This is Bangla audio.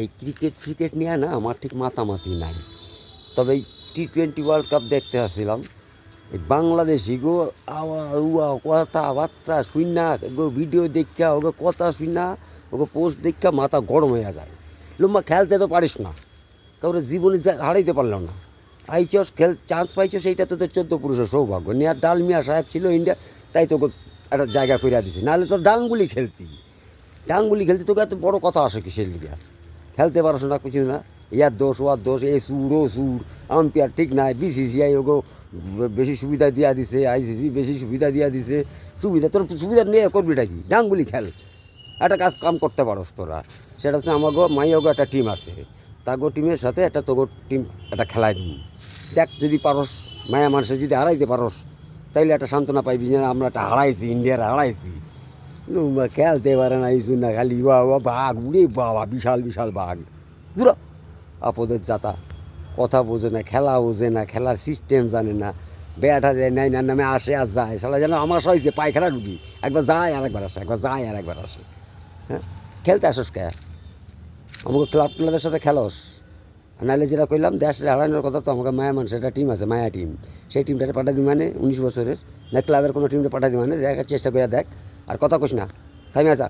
এই ক্রিকেট ফ্রিকেট নিয়ে না আমার ঠিক মাতামাতি নাই। তবে এই টি টোয়েন্টি ওয়ার্ল্ড কাপ দেখতে আসছিলাম। এই বাংলাদেশি গো আওয়া উয়া কথাবার্তা শুন না গো ভিডিও দেখা ওগো কথা শুন না ওগো পোস্ট দেখা মাথা গরম হয়ে যায়। লম্বা খেলতে তো পারিস না। কাউরে জীবনে হারাইতে পারলাম না। আইচস খেল চান্স পাইছো সেইটা তো তোর চোদ্দ পুরুষের সৌভাগ্য। নেয়ার ডাল মিয়া সাহেব ছিল ইন্ডিয়া তাই তোকে একটা জায়গা করে দিছে। নাহলে তো ডাঙ্গুলি খেলতি। ডাঙ্গুলি খেলতে তোকে এত বড় কথা আসে কিসের লিগা? খেলতে পারছ না কিছু না। ইয়ার দোষ, ওয়ার দোষ এ সুর, ও সুর। আম্পিয়ার ঠিক নাই। বিসিসিআই ওগো, বেশি সুবিধা দিয়া দিছে আইসিসি বেশি সুবিধা দিয়া দিছে। সুবিধা, তোর সুবিধা নিয়ে করবিটা কি? ডাঙ্গুলি খেল। একটা কাজ কাম করতে পারস তোরা। সেটা হচ্ছে আমার গো মাইয়াগো একটা টিম আছে। তাগো টিমের সাথে একটা তোগো টিম একটা খেলায় দিই দেখ, যদি পারস, মায়া মানুষের যদি হারাইতে পারস, তাইলে একটা সান্ত্বনা পাইবি যে আমরা একটা হারাইছি ইন্ডিয়ার হারাইছি। খেলতে পারে না, এই না খালি বাবা বাঘ, উড়ে বাবা, বিশাল বিশাল বাঘ। দূর আপদের যাতা। কথা বোঝে না, খেলা বোঝে না, খেলার সিস্টেম জানে না। ব্যাটা যায় নাই না নামে আসে আর যায়। সালা যেন আমার হয়েছে পায়খানা ঢুকি, একবার যায় আর একবার আসে, একবার যায় আর একবার আসে। হ্যাঁ? খেলতে আসোস কে? আমাকে ক্লাব ক্লাবের সাথে খেলোস? নাহলে যেটা কইলাম, দেশ হারানোর কথা তো আমাকে মায়া মানুষ একটা টিম আছে, মায়া টিম সেই টিমটাকে পাঠাই দিই মানে উনিশ বছরের। না ক্লাবের কোনো টিমটা পাঠাই দিই মানে দেখার চেষ্টা করে দেখ। আর কথা কইস না। থামিয়া যা।